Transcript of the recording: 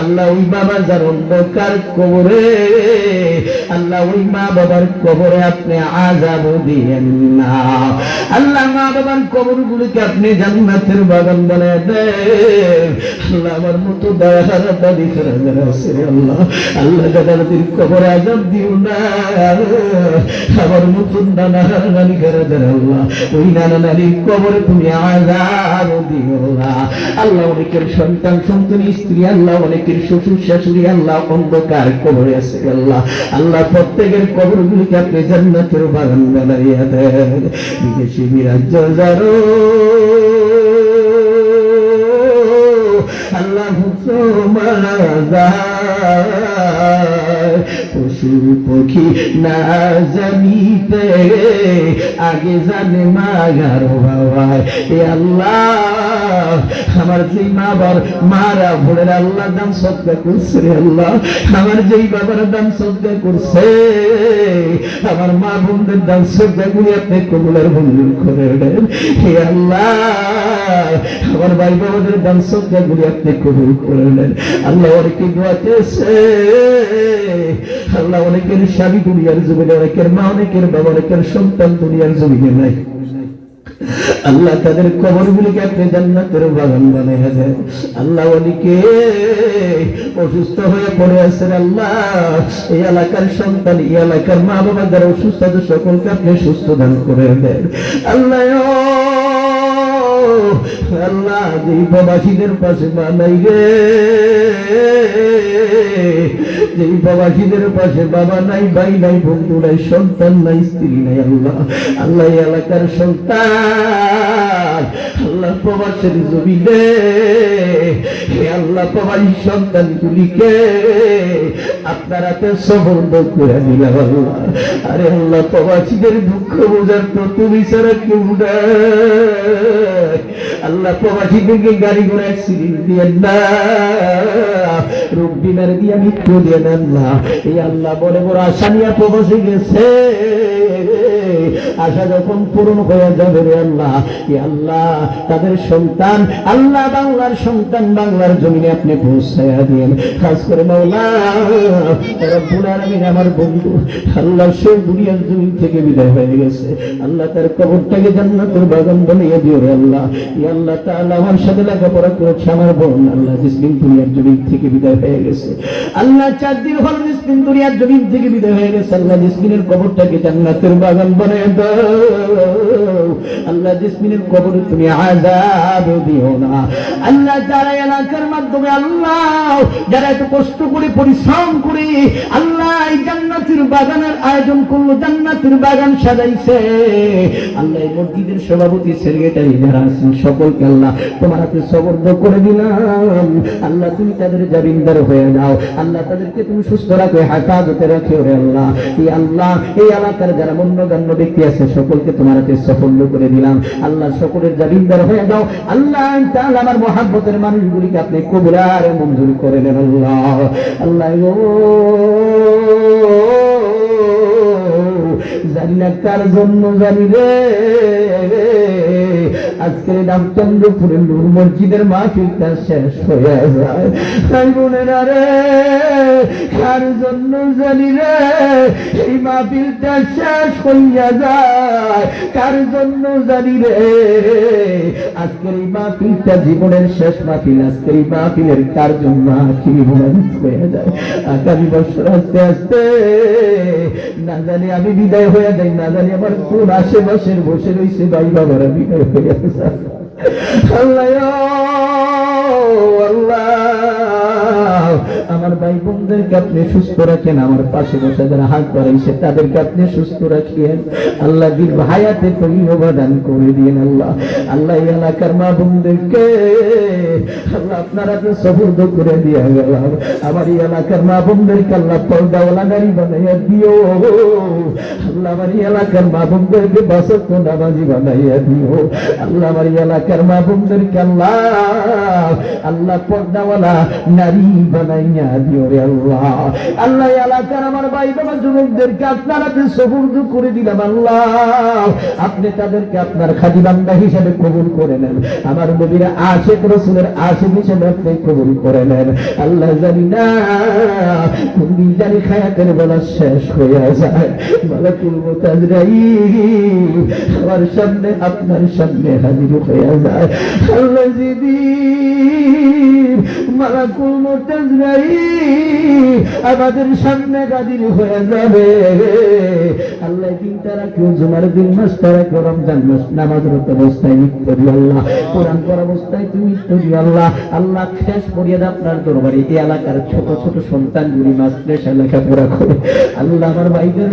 আল্লাহ ওই বাবা যার অন্ধকার কবরে, আল্লাহ ওই মা বাবার কবরে আপনি আজাব দিয়েন না। আল্লাহ মা বাবার কবর গুলিকে আপনি জান্নাতের বাগান দেন। আল্লাহ আমার মতো দয়ার দাদি আছে আল্লাহ। আল্লাহ দাদাদের আজাব দিও না। আমার মতন নানা আল্লাহ। ওই নানা নানির কবরে তুমি আজাব দিও না। আল্লাহ অনেকের সন্তান সন্তান স্ত্রী, আল্লাহ অনেকের শ্বশুর, শাশুড়ি, আল্লাহ অন্ধকার কবরে আছে আল্লাহ। আল্লাহ প্রত্যেকের কবর গুলিকে আপনি জান্নাতের বাগান বানাইয়া দেন। বিদেশি বিরাজ্য যারো আল্লাহ পশু পক্ষী না জানিতে, আগে জানে মাগার বাবা এ আল্লাহ, আমার যেই মা বাবার মারা ভোরের আল্লাহ দাম সদ্গা করছে রে আল্লাহ। আমার যেই বাবার দাম সদ্গা করছে, আমার মা বোনদের দাম সদ্গা গুলি আপনি কবুলের মঞ্জুর করে হে আল্লাহ আমার ভাই বাবাদের দান সদ্গা গুলি আপনি কবুল করে নেন আল্লাহ অনেকে দোয়া চেয়েছে। আল্লাহ অনেকের স্বামী দুনিয়ার জমিনে, অনেকের মা, অনেকের বাবা, অনেকের সন্তান দুনিয়ার জমিনে নাই। আল্লাহ তাদের কবর গুলিকে আপনি জান্নাতের বাগান বানিয়ে দেন। আল্লাহ অনেকে অসুস্থ হয়ে পড়ে আছেন, আল্লাহ। এই এলাকার সন্তান, এই এলাকার মা বাবা যারা অসুস্থ আছে সকলকে আপনি সুস্থ দান করে দেন। আল্লাহ আল্লাহ যেই প্রবাসীদের পাশে বানাই রে। যেই প্রবাসীদের পাশে বাবা নাই, ভাই নাই, বন্ধু নাই, সন্তান নাই, স্ত্রী নাই, আল্লাহ। আল্লাহ এলাকার সন্তান। আল্লাহ প্রবাসের জমিনে। হে আল্লাহ প্রবাসী সন্তান গুলিকে আপনার হাতে সবর্দ করে দিলাম আল্লাহ। আরে আল্লাহ, প্রবাসীদের দুঃখ বোঝার তো তুমি ছাড়া কেউ নাই। আল্লাহ প্রবাসীদেরকে গাড়ি করে অ্যাক্সিডেন্ট দিয়ে না রোগ বিমার দিয়ে মৃত্যু দিয়ে দেন না। এই আল্লাহ বলে বড় আশা নিয়ে প্রবাসী গেছে। আশা যখন পূরণ হয়ে যাবে রে আল্লাহ। এ আল্লাহ, তাদের সন্তান, আল্লাহ বাংলার সন্তান বাংলার জমিনে আপনি পৌঁছাইয়া দিন খাস করে মাওলা আমার বন্ধু, আল্লাহ সে দুনিয়ার জমিন থেকে বিদায় হয়ে গেছে। আল্লাহ তার কবরটাকে জান্নাতের বাগান বানিয়ে দিও রে আল্লাহ। ই আল্লাহ তাআলা আমার সাথে লেখাপড়া করেছে, আমার বোন আল্লাহ জিসমিন দুনিয়ার জমিন থেকে বিদায় হয়ে গেছে। আল্লাহ চার দিন হল দুনিয়ার জমিন থেকে বিদায় হয়ে গেছে। আল্লাহ কবরটাকে জান্নাতের বাগান দাও। আল্লাহ কবরে তুমি দিও না। আল্লাহ যারা এলাকার মাধ্যমে আল্লাহ, যারা এত কষ্ট করে, পরিশ্রম করে আল্লাহ এই জান্নাতের বাগানের আয়োজন করল, জান্নাতের বাগান সাজাইছে। আল্লাহ এই মসজিদের সভাপতি সেক্রেটারি যারা আছেন, সকলকে আল্লাহ তোমার হাতে সবর্দ করে দিলাম। আল্লাহ তুমি তাদের জামিনদার হয়ে যাও। আল্লাহ তাদেরকে তুমি সুস্থ রাখো, হেফাজতে রাখো আল্লাহ। এই আল্লাহ, এই এলাকার যারা ব্যক্তি আছে, সকলকে তোমার হাতে সাফল্য করে দিলাম। আল্লাহ সকলের জামিনদার হয়ে যাও। আল্লাহ আমার মহাব্বতের মানুষগুলিকে আপনি মঞ্জুর করে নেন আল্লাহ। আল্লাহ জানি না কার জন্য জানি রে। আজকের রামচন্দ্রপুরে নূর মসজিদের মাহফিলটা শেষ হয়ে যায়। রে, কার জন্য জানি রে, এই মাহফিলটা শেষ হইয়া যায়। কার জন্য জানি রে, আজকের এই মাহফিলটা জীবনের শেষ মাহফিল, আজকের এই মাহফিলের কার জন্য আখি মোনাজিত হয়ে যায়। আগামী বছর আস্তে আস্তে, না জানি আমি বিদায় হয়ে যাই, না জানি আমার কোন আশেপাশের বসে রয়েছে ভাই বাবারা বিদায় হয়ে আল্লাহ আল্লাহ আমার ভাই বোনদেরকে আপনি সুস্থ রাখেন, আমার পাশে বসে যারা হাত বাড়াইছে তাদেরকে আপনি সুস্থ রাখিয়েন। আল্লাহ দীর্ঘ হায়াতে অবদান করে দিন আল্লাহ। আল্লাহ এলাকার মা বোনদেরকে আল্লাহ আপনারা সবুর্দ করে দিয়ে গেলাম। আমার এই এলাকার মা বোনদেরকে আল্লাহ পর্দাওয়ালা গাড়ি বানাইয়া দিও। আল্লাহ আমার এলাকার মা বোনদেরকে বাসক নামাজি বানাইয়া দিও। আল্লাহ আমার এলাকার মা বোনদেরকে আল্লাহ আল্লাহ পর্দাওয়ালা নারী বানাইয়া আপনি তাদেরকে আপনার খাদি বান্দা হিসেবে কবুল করে নেন। আমার নবীর আশেক রসুলের আশেক হিসেবে আপনি কবুল করে নেন। আল্লাহ জানি না কোন জানি খায়াতের বেলা শেষ হয়ে যায় মালাকুল মুতাজরাই আমার সামনে আপনার সামনে হাজির হয়ে যায়। মালাকুল মুতাজরাই আমাদের সামনে হাজির হয়ে যাবে। আল্লাহ দিন তারা কেউ জুমার দিন মাস তারা কেউ রমজান মাস নামাজরত অবস্থায় মৃত্যু আল্লাহ, কোরআন পড়া অবস্থায় তুমি মৃত্যু আল্লাহ। আল্লাহ শেষ করিয়ে আপনার দরবারে, এই এলাকার ছোট ছোট সন্তান সন্তানগুলি মাস লেখাপড়া করে। আল্লাহ আমার ভাইদের